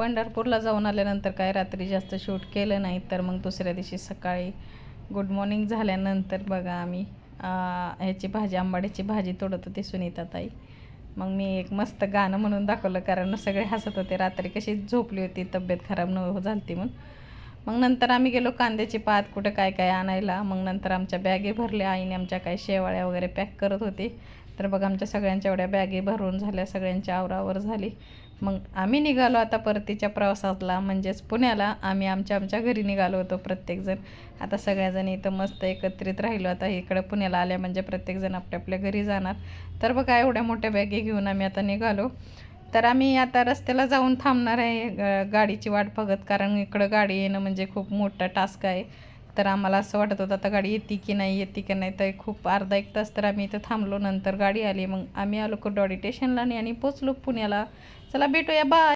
पंढरपूरला जाऊन आल्यानंतर काय रात्री जास्त शूट केलं नाही तर मग दुसऱ्या दिवशी सकाळी गुड मॉर्निंग झाल्यानंतर बघा आम्ही ह्याची भाजी आंबाड्याची भाजी तोडत होती सुनीता ताई मग मी एक मस्त गाणं म्हणून दाखवलं कारण सगळे हसत होते रात्री कशी झोपली होती तब्येत खराब न झालती म्हणून. मग नंतर आम्ही गेलो कांद्याची पात कुठं काय काय आणायला. मग नंतर आमच्या बॅगे भरल्या. आईने आमच्या काही शेवाळ्या वगैरे पॅक करत होती. तर बघ आमच्या सगळ्यांच्या एवढ्या बॅगे भरून झाल्या. सगळ्यांची आवरावर झाली. मग आम्ही निघालो आता परतीच्या प्रवासातला म्हणजेच पुण्याला. आम्ही आमच्या आमच्या घरी निघालो होतो प्रत्येकजण. आता सगळ्याजण इथं मस्त एकत्रित राहिलो. आता इकडं पुण्याला आल्या म्हणजे प्रत्येकजण आपल्या आपल्या घरी जाणार. तर बघा एवढ्या मोठ्या बॅगे घेऊन आम्ही आता निघालो. तर आम्ही आता रस्त्याला जाऊन थांबणार आहे ग- गाडीची वाट बघत. कारण इकडं गाडी येणं म्हणजे खूप मोठा टास्क आहे. तर आम्हाला असं वाटत होतं आता गाडी येते की नाही येते की नाही? तर खूप अर्धा एक तास तर आम्ही इथं थांबलो. नंतर गाडी आली. मग आम्ही आलो कुडवाडी स्टेशनला आणि पोचलो पुण्याला. चला भेटूया. बाय!